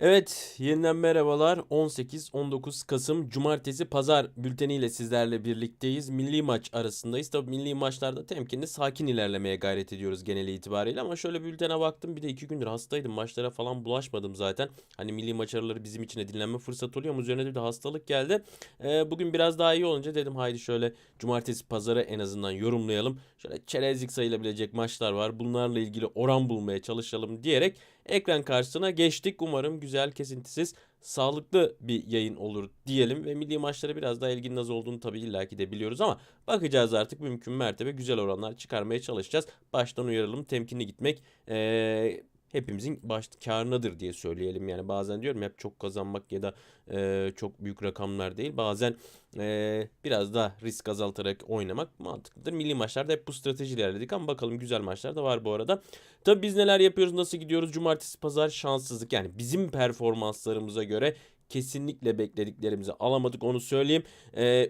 Evet, yeniden merhabalar. 18-19 Kasım Cumartesi Pazar bülteniyle sizlerle birlikteyiz. Milli maç arasındayız. Tabii milli maçlarda temkinli, sakin ilerlemeye gayret ediyoruz genel itibariyle. Ama şöyle bültene baktım. Bir de iki gündür hastaydım. Maçlara falan bulaşmadım zaten. Hani milli maç araları bizim için de dinlenme fırsatı oluyor ama üzerine de bir hastalık geldi. Ee, bugün biraz daha iyi olunca dedim haydi şöyle Cumartesi Pazarı en azından yorumlayalım. Şöyle çerezlik sayılabilecek maçlar var. Bunlarla ilgili oran bulmaya çalışalım diyerek ekran karşısına geçtik. Umarım güzel, kesintisiz, sağlıklı bir yayın olur diyelim ve milli maçlara biraz daha ilginin az olduğunu tabii illaki de biliyoruz ama bakacağız artık mümkün mertebe güzel oranlar çıkarmaya çalışacağız. Baştan uyaralım, temkinli gitmek ee, hepimizin baş karınadır diye söyleyelim. Yani bazen diyorum hep çok kazanmak ya da e, çok büyük rakamlar değil. Bazen e, biraz daha risk azaltarak oynamak mantıklıdır. Milli maçlarda hep bu strateji ilerledik ama bakalım güzel maçlar da var bu arada. Tabii biz neler yapıyoruz, nasıl gidiyoruz? Cumartesi, pazar şanssızlık. Yani bizim performanslarımıza göre kesinlikle beklediklerimizi alamadık onu söyleyeyim.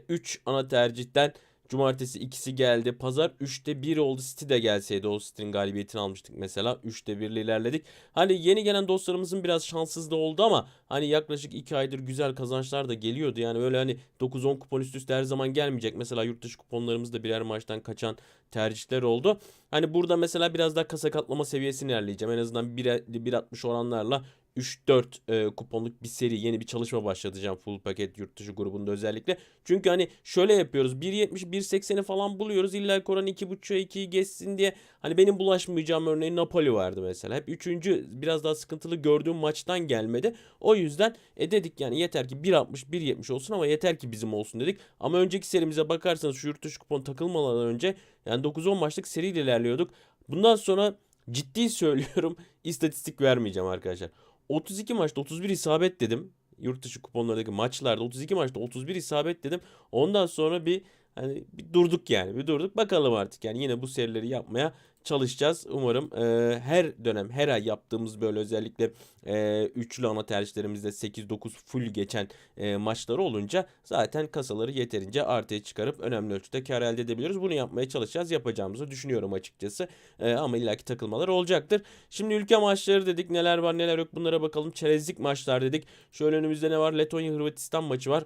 3 ana tercihten Cumartesi ikisi geldi. Pazar 3'te 1 oldu. City de gelseydi o City'nin galibiyetini almıştık mesela. 3'te 1 ile ilerledik. Hani yeni gelen dostlarımızın biraz şanssız da oldu ama hani yaklaşık 2 aydır güzel kazançlar da geliyordu. Yani öyle hani 9-10 kupon üst üste her zaman gelmeyecek. Mesela yurt dışı kuponlarımız da birer maçtan kaçan tercihler oldu. Hani burada mesela biraz daha kasa katlama seviyesini ilerleyeceğim. En azından 1.60 oranlarla 3-4 e, kuponluk bir seri yeni bir çalışma başlatacağım full paket yurt dışı grubunda özellikle. Çünkü hani şöyle yapıyoruz 1.70 1.80'i falan buluyoruz illa Koran 2.5'a 2'yi geçsin diye. Hani benim bulaşmayacağım örneğin Napoli vardı mesela. Hep üçüncü biraz daha sıkıntılı gördüğüm maçtan gelmedi. O yüzden e dedik yani yeter ki 1.60 1.70 olsun ama yeter ki bizim olsun dedik. Ama önceki serimize bakarsanız şu yurt dışı kupon takılmadan önce yani 9-10 maçlık seriyle ilerliyorduk. Bundan sonra ciddi söylüyorum istatistik vermeyeceğim arkadaşlar. 32 maçta 31 isabet dedim. Yurt dışı kuponlardaki maçlarda 32 maçta 31 isabet dedim. Ondan sonra bir hani bir durduk yani. Bir durduk. Bakalım artık yani yine bu serileri yapmaya çalışacağız. Umarım e, her dönem her ay yaptığımız böyle özellikle e, üçlü ana tercihlerimizde 8-9 full geçen e, maçları olunca zaten kasaları yeterince artıya çıkarıp önemli ölçüde kar elde edebiliyoruz. Bunu yapmaya çalışacağız. Yapacağımızı düşünüyorum açıkçası. E, ama illaki takılmalar olacaktır. Şimdi ülke maçları dedik. Neler var neler yok bunlara bakalım. Çerezlik maçlar dedik. Şöyle önümüzde ne var? Letonya Hırvatistan maçı var.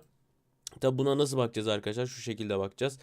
Tabi buna nasıl bakacağız arkadaşlar? Şu şekilde bakacağız.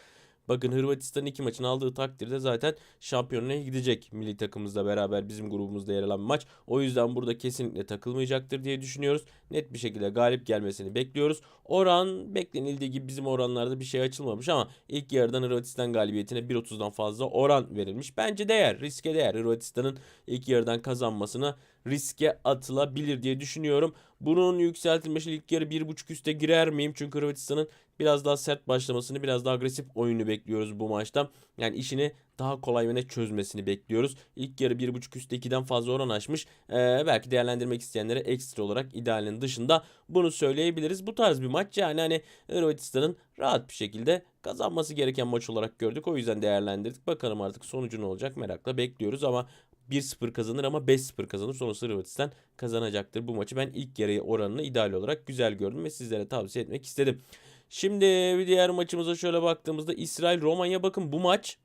Bakın Hırvatistan'ın iki maçını aldığı takdirde zaten şampiyonluğa gidecek milli takımımızla beraber bizim grubumuzda yer alan maç. O yüzden burada kesinlikle takılmayacaktır diye düşünüyoruz. Net bir şekilde galip gelmesini bekliyoruz. Oran beklenildiği gibi bizim oranlarda bir şey açılmamış ama ilk yarıdan Hırvatistan galibiyetine 1.30'dan fazla oran verilmiş. Bence değer, riske değer. Hırvatistan'ın ilk yarıdan kazanmasına riske atılabilir diye düşünüyorum. Bunun yükseltilmesi ilk yarı 1.5 üste girer miyim? Çünkü Hırvatistan'ın biraz daha sert başlamasını, biraz daha agresif oyunu bekliyoruz bu maçta. Yani işini daha kolay net çözmesini bekliyoruz. İlk yarı 1.5 üstte 2'den fazla oran açmış. Ee, belki değerlendirmek isteyenlere ekstra olarak idealinin dışında bunu söyleyebiliriz. Bu tarz bir maç yani hani Hırvatistan'ın rahat bir şekilde kazanması gereken maç olarak gördük. O yüzden değerlendirdik. Bakalım artık sonucu ne olacak merakla bekliyoruz ama 1-0 kazanır ama 5-0 kazanır. Sonrası Hırvatistan kazanacaktır. Bu maçı ben ilk yarı oranını ideal olarak güzel gördüm ve sizlere tavsiye etmek istedim. Şimdi bir diğer maçımıza şöyle baktığımızda İsrail Romanya bakın bu maç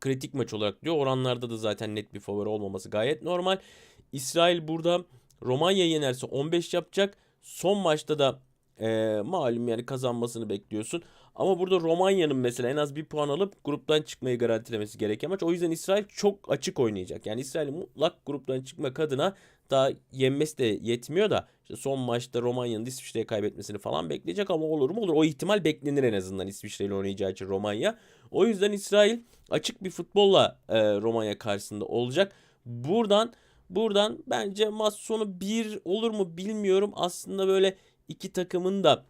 kritik maç olarak diyor. Oranlarda da zaten net bir favori olmaması gayet normal. İsrail burada Romanya yenerse 15 yapacak. Son maçta da e, malum yani kazanmasını bekliyorsun. Ama burada Romanya'nın mesela en az bir puan alıp gruptan çıkmayı garantilemesi gereken maç. O yüzden İsrail çok açık oynayacak. Yani İsrail mutlak gruptan çıkmak adına daha yenmesi de yetmiyor da işte son maçta Romanya'nın İsviçre'ye kaybetmesini falan bekleyecek ama olur mu olur. O ihtimal beklenir en azından İsviçre ile oynayacağı için Romanya. O yüzden İsrail açık bir futbolla e, Romanya karşısında olacak. Buradan buradan bence maç sonu 1 olur mu bilmiyorum. Aslında böyle iki takımın da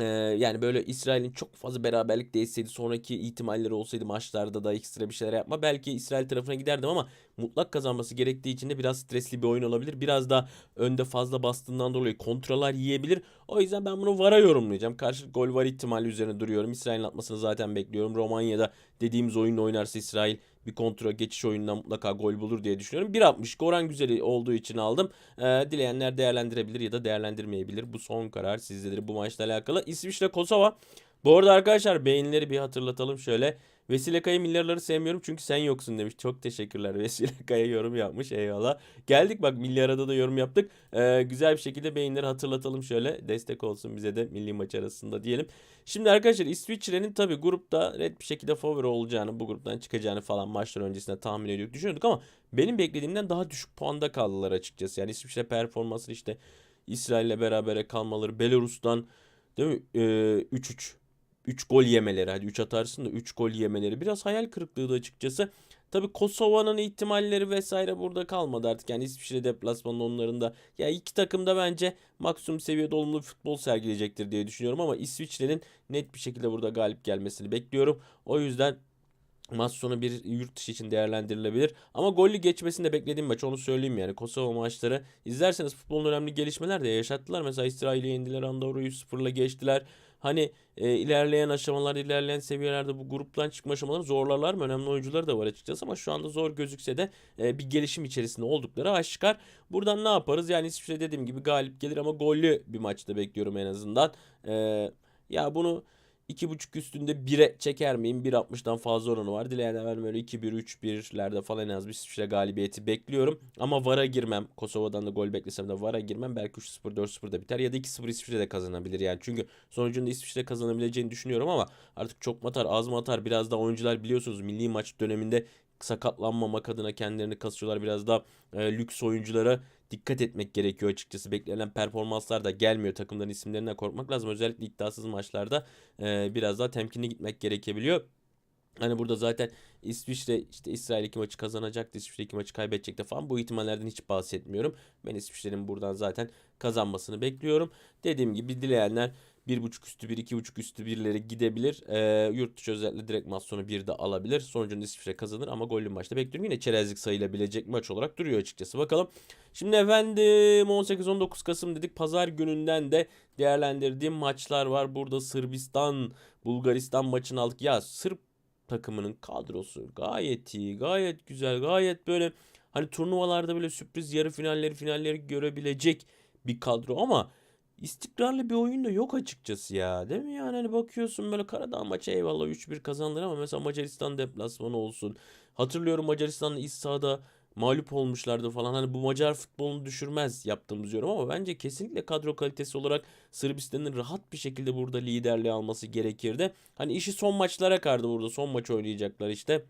ee, yani böyle İsrail'in çok fazla beraberlik değilseydi sonraki ihtimalleri olsaydı maçlarda da ekstra bir şeyler yapma belki İsrail tarafına giderdim ama mutlak kazanması gerektiği için de biraz stresli bir oyun olabilir. Biraz da önde fazla bastığından dolayı kontroller yiyebilir. O yüzden ben bunu VAR'a yorumlayacağım. Karşı gol var ihtimali üzerine duruyorum. İsrail'in atmasını zaten bekliyorum. Romanya'da dediğimiz oyunla oynarsa İsrail bir kontrol geçiş oyunundan mutlaka gol bulur diye düşünüyorum. 1.60 oran güzeli olduğu için aldım. Ee, dileyenler değerlendirebilir ya da değerlendirmeyebilir. Bu son karar sizdedir bu maçla alakalı. İsviçre Kosova. Bu arada arkadaşlar beğenileri bir hatırlatalım şöyle. Vesile Kaya milyarları sevmiyorum çünkü sen yoksun demiş. Çok teşekkürler. Vesile Kaya yorum yapmış. Eyvallah. Geldik bak milyarada da yorum yaptık. Ee, güzel bir şekilde beyinleri hatırlatalım şöyle. Destek olsun bize de milli maç arasında diyelim. Şimdi arkadaşlar İsviçre'nin tabii grupta net bir şekilde favori olacağını, bu gruptan çıkacağını falan maçlar öncesinde tahmin ediyorduk, düşünüyorduk ama benim beklediğimden daha düşük puanda kaldılar açıkçası. Yani İsviçre performansı işte İsrail'le berabere kalmaları, Belarus'tan değil mi? Ee, 3-3 3 gol yemeleri hadi 3 atarsın da 3 gol yemeleri biraz hayal kırıklığıydı açıkçası. Tabii Kosova'nın ihtimalleri vesaire burada kalmadı artık. Yani İsviçre deplasmanında onların da ya iki takım da bence maksimum seviyede olumlu futbol sergileyecektir diye düşünüyorum ama İsviçre'nin net bir şekilde burada galip gelmesini bekliyorum. O yüzden Maç sonu bir yurt dışı için değerlendirilebilir. Ama gollü geçmesini de beklediğim maç onu söyleyeyim yani. Kosova maçları izlerseniz futbolun önemli gelişmeler de yaşattılar. Mesela İsrail'i yendiler. Andorra'yı 3-0'la geçtiler. Hani e, ilerleyen aşamalarda, ilerleyen seviyelerde bu gruptan çıkma aşamaları zorlarlar mı? Önemli oyuncuları da var açıkçası ama şu anda zor gözükse de e, bir gelişim içerisinde oldukları aşikar. Buradan ne yaparız? Yani hiçbir şey dediğim gibi galip gelir ama gollü bir maçta bekliyorum en azından. E, ya bunu 2.5 üstünde 1'e çeker miyim? 1.60'dan fazla oranı var. Dileyenler ben böyle 2-1, 3-1'lerde falan en az bir İsviçre galibiyeti bekliyorum. Ama VAR'a girmem. Kosova'dan da gol beklesem de VAR'a girmem. Belki 3-0, 4-0'da biter. Ya da 2-0 İsviçre de kazanabilir yani. Çünkü sonucunda İsviçre kazanabileceğini düşünüyorum ama artık çok mu atar, az mı atar? Biraz da oyuncular biliyorsunuz milli maç döneminde sakatlanmamak adına kendilerini kasıyorlar. Biraz da e, lüks oyunculara dikkat etmek gerekiyor açıkçası. Beklenen performanslar da gelmiyor. Takımların isimlerinden korkmak lazım. Özellikle iddiasız maçlarda e, biraz daha temkinli gitmek gerekebiliyor. Hani burada zaten İsviçre işte İsrail iki maçı kazanacaktı. İsviçre iki maçı kaybedecekti falan. Bu ihtimallerden hiç bahsetmiyorum. Ben İsviçre'nin buradan zaten kazanmasını bekliyorum. Dediğim gibi dileyenler 1.5 üstü 1, 2.5 üstü birileri gidebilir. E, yurt dışı özellikle direkt maç sonu 1 de alabilir. Sonucunda İsviçre kazanır ama gollü maçta bekliyorum. Yine çerezlik sayılabilecek maç olarak duruyor açıkçası. Bakalım. Şimdi efendim 18-19 Kasım dedik. Pazar gününden de değerlendirdiğim maçlar var. Burada Sırbistan, Bulgaristan maçını aldık. Ya Sırp takımının kadrosu gayet iyi, gayet güzel, gayet böyle hani turnuvalarda böyle sürpriz yarı finalleri, finalleri görebilecek bir kadro ama istikrarlı bir oyun da yok açıkçası ya. Değil mi yani hani bakıyorsun böyle Karadağ maçı eyvallah 3-1 kazandılar ama mesela Macaristan deplasmanı olsun. Hatırlıyorum Macaristan'la iç sahada mağlup olmuşlardı falan. Hani bu Macar futbolunu düşürmez yaptığımız yorum ama bence kesinlikle kadro kalitesi olarak Sırbistan'ın rahat bir şekilde burada liderliği alması gerekirdi. Hani işi son maçlara kardı burada. Son maç oynayacaklar işte.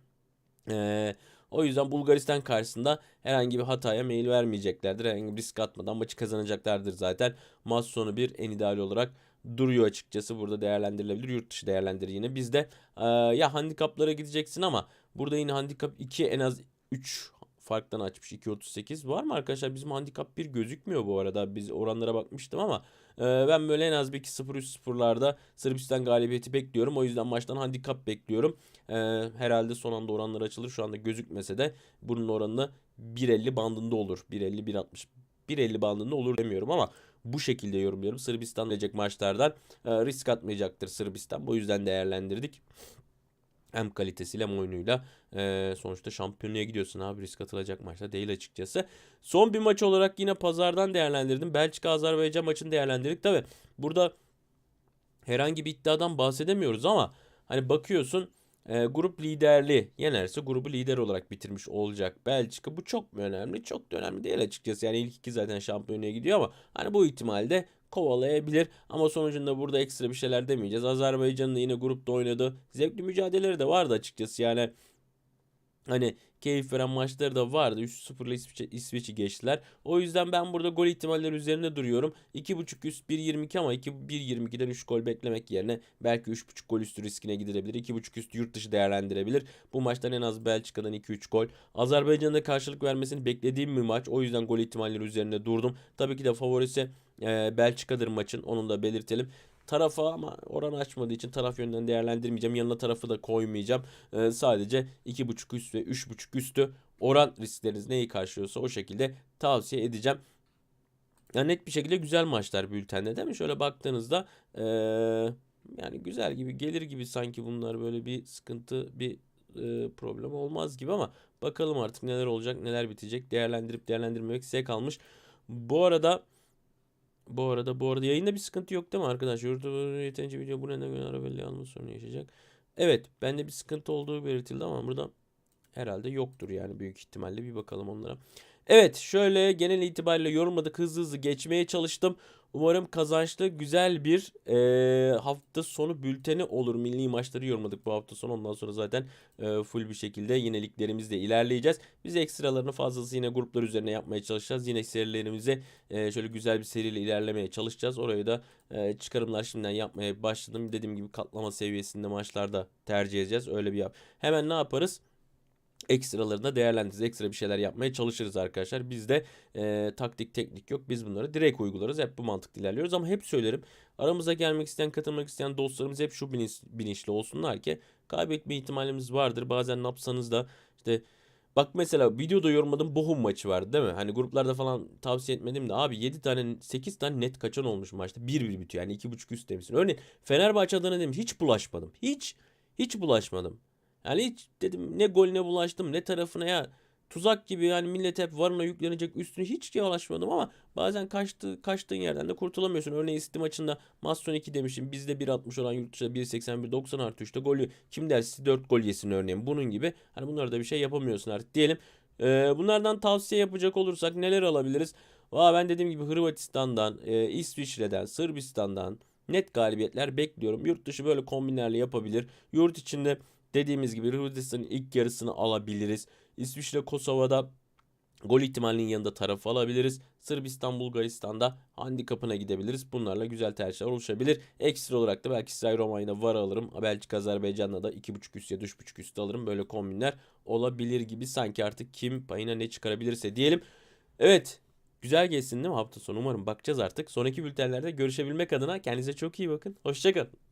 Eee o yüzden Bulgaristan karşısında herhangi bir hataya meyil vermeyeceklerdir. Herhangi bir risk atmadan maçı kazanacaklardır zaten. Maç sonu bir en ideal olarak duruyor açıkçası. Burada değerlendirilebilir. Yurt dışı değerlendirir yine. Bizde e, ya handikaplara gideceksin ama burada yine handikap 2 en az 3 farktan açmış 2.38 var mı arkadaşlar bizim handikap 1 gözükmüyor bu arada. Biz oranlara bakmıştım ama e, ben böyle en az bir 2-0 3-0'larda Sırbistan galibiyeti bekliyorum. O yüzden maçtan handikap bekliyorum. E, herhalde son anda oranlar açılır. Şu anda gözükmese de bunun oranı 1.50 bandında olur. 1.50 1.60 1.50 bandında olur demiyorum ama bu şekilde yorumluyorum. Sırbistan gelecek maçlardan e, risk atmayacaktır Sırbistan. Bu yüzden değerlendirdik hem kalitesiyle hem oyunuyla e, sonuçta şampiyonluğa gidiyorsun abi risk atılacak maçta değil açıkçası. Son bir maç olarak yine pazardan değerlendirdim. Belçika Azerbaycan maçını değerlendirdik. Tabi burada herhangi bir iddiadan bahsedemiyoruz ama hani bakıyorsun e, grup liderliği yenerse grubu lider olarak bitirmiş olacak Belçika. Bu çok önemli? Çok da önemli değil açıkçası. Yani ilk iki zaten şampiyonluğa gidiyor ama hani bu ihtimalde kovalayabilir. Ama sonucunda burada ekstra bir şeyler demeyeceğiz. Azerbaycan'ın yine grupta oynadı. Zevkli mücadeleleri de vardı açıkçası. Yani Hani keyif veren maçları da vardı. 3-0'la İsviçre, İsveç'i geçtiler. O yüzden ben burada gol ihtimalleri üzerinde duruyorum. 2.5 üst 1.22 ama 1.22'den 3 gol beklemek yerine belki 3.5 gol üstü riskine gidilebilir. 2.5 üst yurt dışı değerlendirebilir. Bu maçtan en az Belçika'dan 2-3 gol. Azerbaycan'da karşılık vermesini beklediğim bir maç. O yüzden gol ihtimalleri üzerinde durdum. Tabii ki de favorisi e, Belçika'dır maçın. Onu da belirtelim tarafa ama oran açmadığı için taraf yönden değerlendirmeyeceğim. Yanına tarafı da koymayacağım. Ee, sadece 2.5 üst ve 3.5 üstü oran riskleriniz neyi karşılıyorsa o şekilde tavsiye edeceğim. Yani net bir şekilde güzel maçlar bültende değil mi? Şöyle baktığınızda ee, yani güzel gibi gelir gibi sanki bunlar böyle bir sıkıntı bir e, problem olmaz gibi ama bakalım artık neler olacak neler bitecek değerlendirip değerlendirmemek size kalmış. Bu arada bu arada bu arada yayında bir sıkıntı yok değil mi arkadaşlar? YouTube yeterince video bu nedenle göre ara belli alma sorunu yaşayacak. Evet, bende bir sıkıntı olduğu belirtildi ama burada herhalde yoktur yani büyük ihtimalle bir bakalım onlara. Evet, şöyle genel itibariyle yorumladık hızlı hızlı geçmeye çalıştım. Umarım kazançlı güzel bir eee, hafta sonu bülteni olur. Milli maçları yorumladık bu hafta sonu. Ondan sonra zaten eee, full bir şekilde yine liglerimizde ilerleyeceğiz. Biz ekstralarını fazlası yine gruplar üzerine yapmaya çalışacağız. Yine serilerimize eee, şöyle güzel bir seriyle ilerlemeye çalışacağız. Oraya da eee, çıkarımlar şimdiden yapmaya başladım. Dediğim gibi katlama seviyesinde maçlarda tercih edeceğiz. Öyle bir yap. Hemen ne yaparız? Ekstralarını da değerlendiririz. Ekstra bir şeyler yapmaya çalışırız arkadaşlar. Bizde e, taktik teknik yok. Biz bunları direkt uygularız. Hep bu mantıkla ilerliyoruz ama hep söylerim. Aramıza gelmek isteyen, katılmak isteyen dostlarımız hep şu bilinç, bilinçli olsunlar ki kaybetme ihtimalimiz vardır. Bazen ne yapsanız da işte Bak mesela videoda yorumladığım Bochum maçı vardı değil mi? Hani gruplarda falan tavsiye etmedim de abi 7 tane 8 tane net kaçan olmuş maçta. 1-1 bitiyor yani 2.5 üst demişsin. Örneğin Fenerbahçe adına dedim hiç bulaşmadım. Hiç hiç bulaşmadım. Yani hiç dedim ne golüne bulaştım ne tarafına ya tuzak gibi yani millet hep varına yüklenecek üstüne hiç yavaşmadım ama bazen kaçtı, kaçtığın yerden de kurtulamıyorsun. Örneğin City maçında Masson 2 demişim bizde 1.60 olan yurt dışında 1.81 90 artı 3'te golü kim der City 4 gol yesin örneğin bunun gibi. Hani bunlarda da bir şey yapamıyorsun artık diyelim. Ee, bunlardan tavsiye yapacak olursak neler alabiliriz? Valla ben dediğim gibi Hırvatistan'dan, e, İsviçre'den, Sırbistan'dan net galibiyetler bekliyorum. Yurt dışı böyle kombinlerle yapabilir. Yurt içinde Dediğimiz gibi Hırvatistan'ın ilk yarısını alabiliriz. İsviçre Kosova'da gol ihtimalinin yanında taraf alabiliriz. Sırbistan Bulgaristan'da handikapına gidebiliriz. Bunlarla güzel tercihler oluşabilir. Ekstra olarak da belki İsrail Romanya'da var alırım. Belçika Azerbaycan'da da 2.5 üst ya da 3.5 üst alırım. Böyle kombinler olabilir gibi sanki artık kim payına ne çıkarabilirse diyelim. Evet Güzel geçsin değil mi hafta sonu? Umarım bakacağız artık. Sonraki bültenlerde görüşebilmek adına kendinize çok iyi bakın. Hoşçakalın.